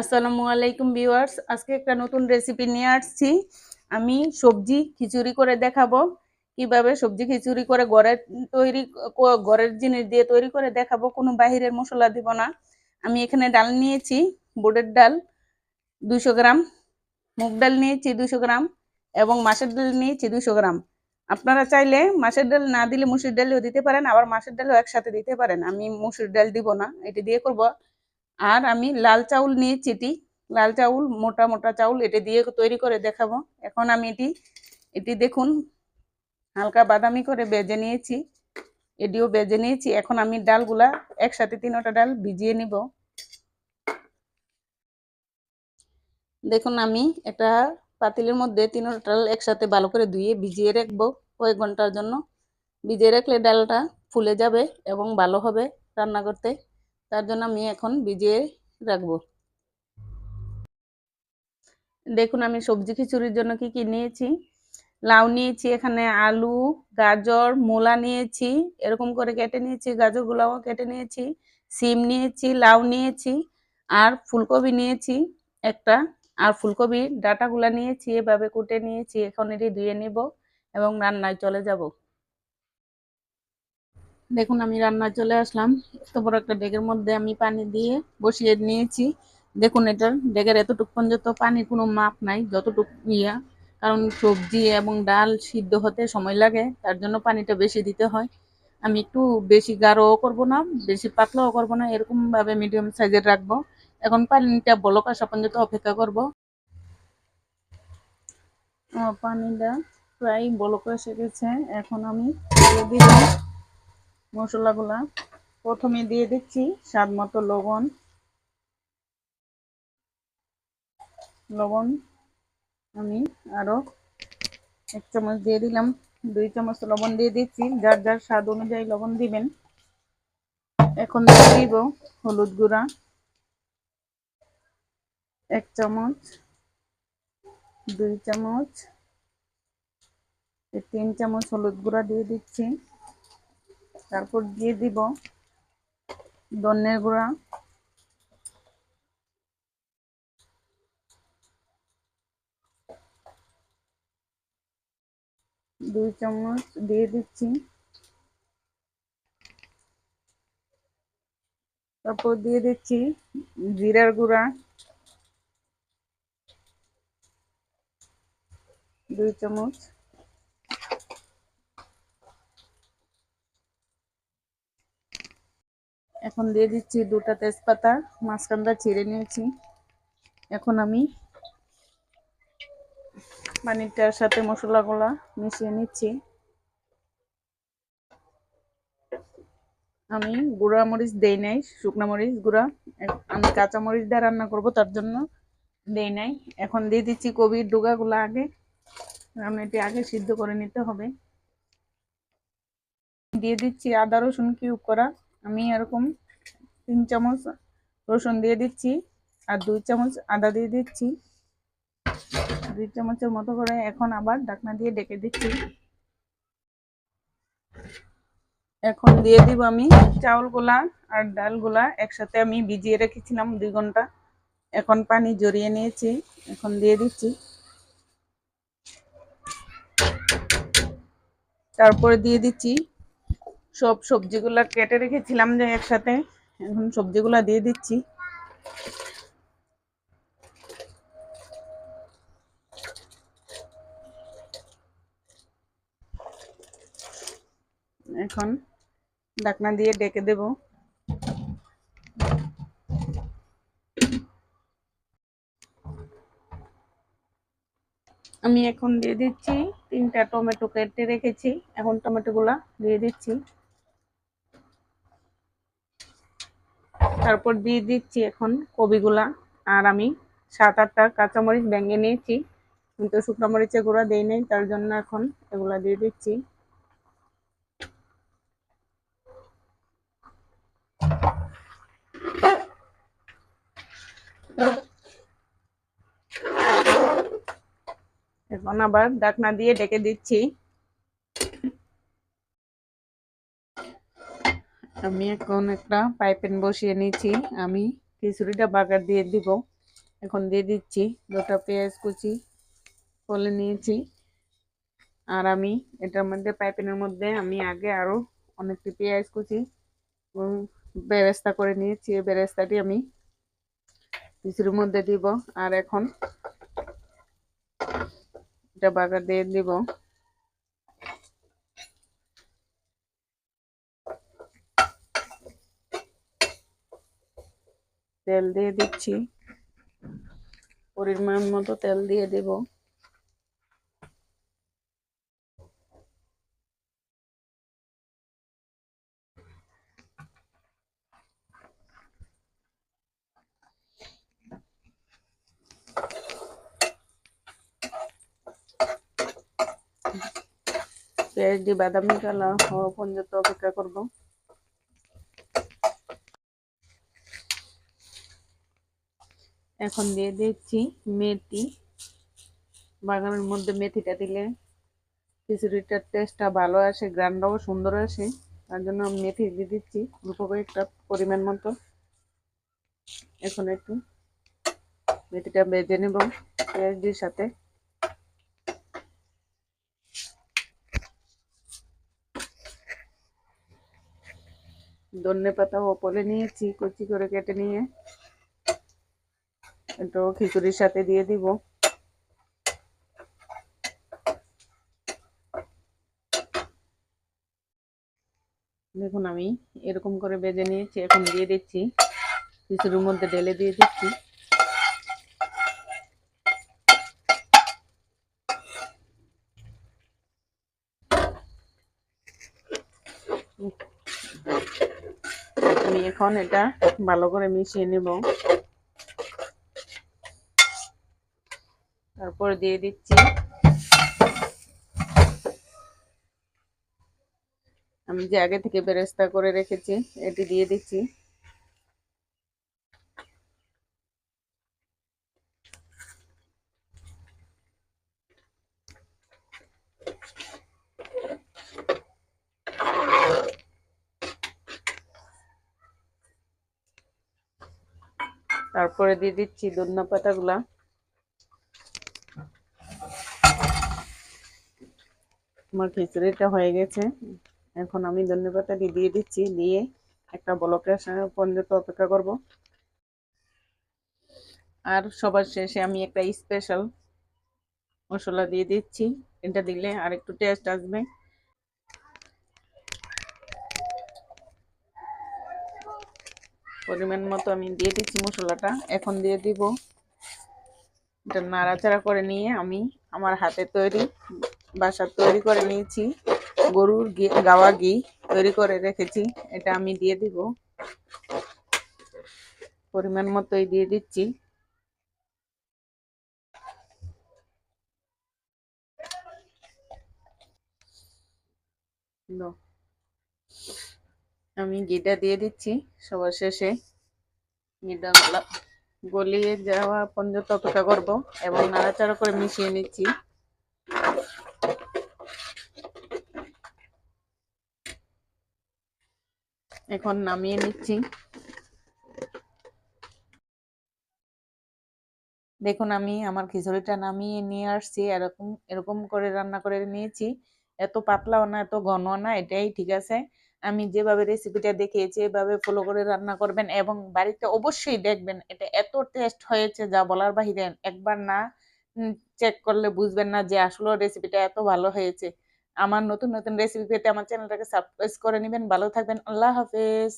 আসসালামু আলাইকুম ভিউয়ার্স, আজকে একটা নতুন রেসিপি নিয়ে আসছি। আমি সবজি খিচুড়ি করে দেখাবো। কীভাবে সবজি খিচুড়ি করে ঘরের তৈরি ঘরের জিনিস দিয়ে তৈরি করে দেখাবো, কোনো বাহিরের মশলা দিব না। আমি এখানে ডাল নিয়েছি বুটের ডাল দুশো গ্রাম, মুগ ডাল নিয়েছি দুশো গ্রাম এবং মাছের ডাল নিয়েছি দুশো গ্রাম। আপনারা চাইলে মাছের ডাল না দিলে মুসুর ডালও দিতে পারেন, আবার মাছের ডালও একসাথে দিতে পারেন। আমি মুসুর ডাল দিব না, এটি দিয়ে করব। আর আমি লাল চাউল নিয়েছি এটি লাল চাউল, মোটা মোটা চাউল, এটি দিয়ে তৈরি করে দেখাবো। এখন আমি এটি এটি দেখুন, হালকা বাদামি করে বেজে নিয়েছি। এটিও বেজে নিয়েছি। এখন আমি ডালগুলা, একসাথে তিনটা ডাল ভিজিয়ে নিব। দেখুন, আমি একটা পাতিলের মধ্যে তিনটা ডাল একসাথে ভালো করে ধুয়ে ভিজিয়ে রাখব কয়েক ঘণ্টার জন্য। ভিজিয়ে রাখলে ডালটা ফুলে যাবে এবং ভালো হবে রান্না করতে। তার জন্য আমি এখন ভিজিয়ে রাখব। দেখুন, আমি সবজি খিচুড়ির জন্য কি কি নিয়েছি? লাউ নিয়েছি, এখানে আলু, গাজর, মূলা নিয়েছি, এরকম করে কেটে নিয়েছি, গাজরগুলাও কেটে নিয়েছি, সিম নিয়েছি, লাউ নিয়েছি, আর ফুলকপি নিয়েছি, একটা, আর ফুলকপির ডাটাগুলা নিয়েছি, এভাবে কুটে নিয়েছি, এখন এটি ধুয়ে নিব এবং রান্নায় চলে যাব। দেখুন, আমি রান্নায় চলে আসলাম। এত বড় একটা ডেগের মধ্যে আমি পানি দিয়ে বসিয়ে নিয়েছি। দেখুন, এটার ডেগের এতটুকু পর্যন্ত পানির কোনো মাপ নাই, যতটুকু ইয়া। কারণ সবজি এবং ডাল সিদ্ধ হতে সময় লাগে, তার জন্য পানিটা বেশি দিতে হয়। আমি একটু বেশি গাঢ়ও করব না, বেশি পাতলাও করব না এরকম ভাবে মিডিয়াম সাইজের রাখব। এখন পানিটা বলক আসা পর্যন্ত অপেক্ষা করব। পানিটা প্রায় বলক এসে গেছে। এখন আমি দিলাম। মশলাগুলা প্রথমে দিয়ে দিচ্ছি স্বাদ মতো লবণ। লবণ আমি আরও এক চামচ দিয়ে দিলাম, দুই চামচ লবণ দিয়ে দিচ্ছি। যার যার স্বাদ অনুযায়ী লবণ দিবেন। এখন দিব হলুদ গুঁড়া, এক চামচ, দুই চামচ, তিন চামচ হলুদ গুঁড়া দিয়ে দিচ্ছি। তারপর দিয়ে দিব ধনের গুঁড়া। দুই চামচ দিয়ে দিচ্ছি। তারপর দিয়ে দিচ্ছি জিরার গুঁড়া। দুই চামচ এখন দিয়ে দিচ্ছি দুটা তেজপাতা, মাঝখানটা ছিঁড়ে নিয়েছি। এখন আমি পানিটার সাথে মশলাগুলা মিশিয়ে নিচ্ছি। আমি গুঁড়া মরিচ দেই নাই, শুকনো মরিচ গুঁড়া। আমি কাঁচা মরিচ দিয়ে রান্না করব, তার জন্য দেই নাই। এখন দিয়ে দিচ্ছি কবির ডুগাগুলো আগে। কারণ এটি আগে সিদ্ধ করে নিতে হবে। দিয়ে দিচ্ছি আদা রসুন কিউব করা। আমি এরকম তিন চামচ রসুন দিয়ে দিচ্ছি আর দুই চামচ আদা দিয়ে দিচ্ছি। দুই চামচের মতো করে এখন আবার ঢাকনা দিয়ে ডেকে দিচ্ছি। এখন দিয়ে দিব আমি চাউলগুলা আর ডালগুলা একসাথে আমি ভিজিয়ে রেখেছিলাম দুই ঘণ্টা। এখন পানি জড়িয়ে নিয়েছি, এখন দিয়ে দিচ্ছি। তারপরে দিয়ে দিচ্ছি সব সবজিগুলা কেটে রেখেছিলাম যে একসাথে। এখন সবজিগুলা দিয়ে দিচ্ছি। এখন ডাকনা দিয়ে ডেকে দেব। আমি এখন দিয়ে দিচ্ছি। তিনটা টমেটো কেটে রেখেছি। এখন টমেটোগুলা দিয়ে দিচ্ছি। তারপর দিয়ে দিচ্ছি এখন কবিগুলা আর আমি সাত, আটটা কাঁচামরিচ ভেঙে নিয়েছি। কিন্তু শুকনো মরিচের গুঁড়া দেই নাই, তার জন্য এখন এগুলা দিয়ে দিচ্ছি। এখন আবার ডাকনা দিয়ে ডেকে দিচ্ছি। আমি এখন একটা পাইপেন বসিয়ে নিয়েছি। আমি খিচুড়িটা বাগার দিয়ে দিব। এখন দিয়ে দিচ্ছি দুটা পেঁয়াজ কুচি ফলে নিয়েছি। আর আমি এটার মধ্যে পাইপেনের মধ্যে আমি আগে আরও অনেকটি পেঁয়াজ কুচি বেরেস্তা করে নিয়েছি। এই বেরেস্তাটি আমি কিছুর মধ্যে দিব। আর এখন এটা বাগার দিয়ে দিব। তেল দিয়ে দিচ্ছি। পরিমাণ মতো তেল দিয়ে দিব। পেঁয়াজটি বাদামি কালার হওয়া পর্যন্ত অপেক্ষা করব। এখন দিয়ে দিচ্ছি মেথি। বাগানের মধ্যে মেথিটা দিলে খিচুড়িটার টেস্টটা ভালো আসে, গ্রানটাও সুন্দর আসে। তার জন্য মেথি দিয়ে দিচ্ছি অল্প কয়েকটা পরিমাণ মতো। এখন একটু মেথিটা বেজে নেব পেঁয়াজটির সাথে। ধনে পাতা ওপরে নিয়েছি, কুচি করে কেটে নিয়ে। একটু খিচুড়ির সাথে দিয়ে দিব। দেখুন আমি এরকম করে বেজে নিয়েছি, এখন দিয়ে দিচ্ছি। খিচুড়ির মধ্যে ঢেলে দিয়ে দিচ্ছি। আমি এখন এটা ভালো করে মিশিয়ে নেব। তারপর দিয়ে দিচ্ছি। আমি যে আগে থেকে বেরেস্তা করে রেখেছি, এটি দিয়ে দিচ্ছি। তারপরে দিয়ে দিচ্ছি ধন্যা পাতাগুলা আমার খিচুড়িটা হয়ে গেছে। এখন আমি ধনে পাতাটি দিয়ে দিচ্ছি, দিয়ে একটা বলকের পর্যন্ত অপেক্ষা করব। আর সবার শেষে আমি একটা স্পেশাল মশলা দিয়ে দিচ্ছি। এটা দিলে আর একটু টেস্ট আসবে। পরিমাণ মতো আমি দিয়ে দিচ্ছি মশলাটা। এখন দিয়ে দিব। এটা নাড়াচাড়া করে নিয়ে আমি আমার হাতে তৈরি বাসার তৈরি করে নিয়েছি। গরুর গাওয়া ঘি তৈরি করে রেখেছি। এটা আমি দিয়ে দিব। পরিমাণ মতোই দিয়ে দিচ্ছি। আমি ঘিটা দিয়ে দিচ্ছি সবার শেষে। ঘিটা গলা- গলিয়ে যাওয়া পর্যন্ত অপেক্ষা করব এবং নাড়াচাড়া করে মিশিয়ে নিচ্ছি। এখন নামিয়ে নিচ্ছি। দেখুন, আমি আমার খিচুড়িটা নামিয়ে নিয়ে আসছি। এরকম এরকম করে রান্না করে নিয়েছি। এত পাতলাও না, এত ঘন না, এটাই ঠিক আছে। আমি যেভাবে রেসিপিটা দেখিয়েছি, এভাবে ফলো করে রান্না করবেন এবং বাড়িতে অবশ্যই দেখবেন এটা এত টেস্ট হয়েছে যা বলার বাহিরে। একবার না চেক করলে বুঝবেন না যে আসলে রেসিপিটা এত ভালো হয়েছে। আমার নতুন নতুন রেসিপি পেতে আমার চ্যানেলটাকে সাবস্ক্রাইব করে নেবেন। ভালো থাকবেন। আল্লাহ হাফেজ।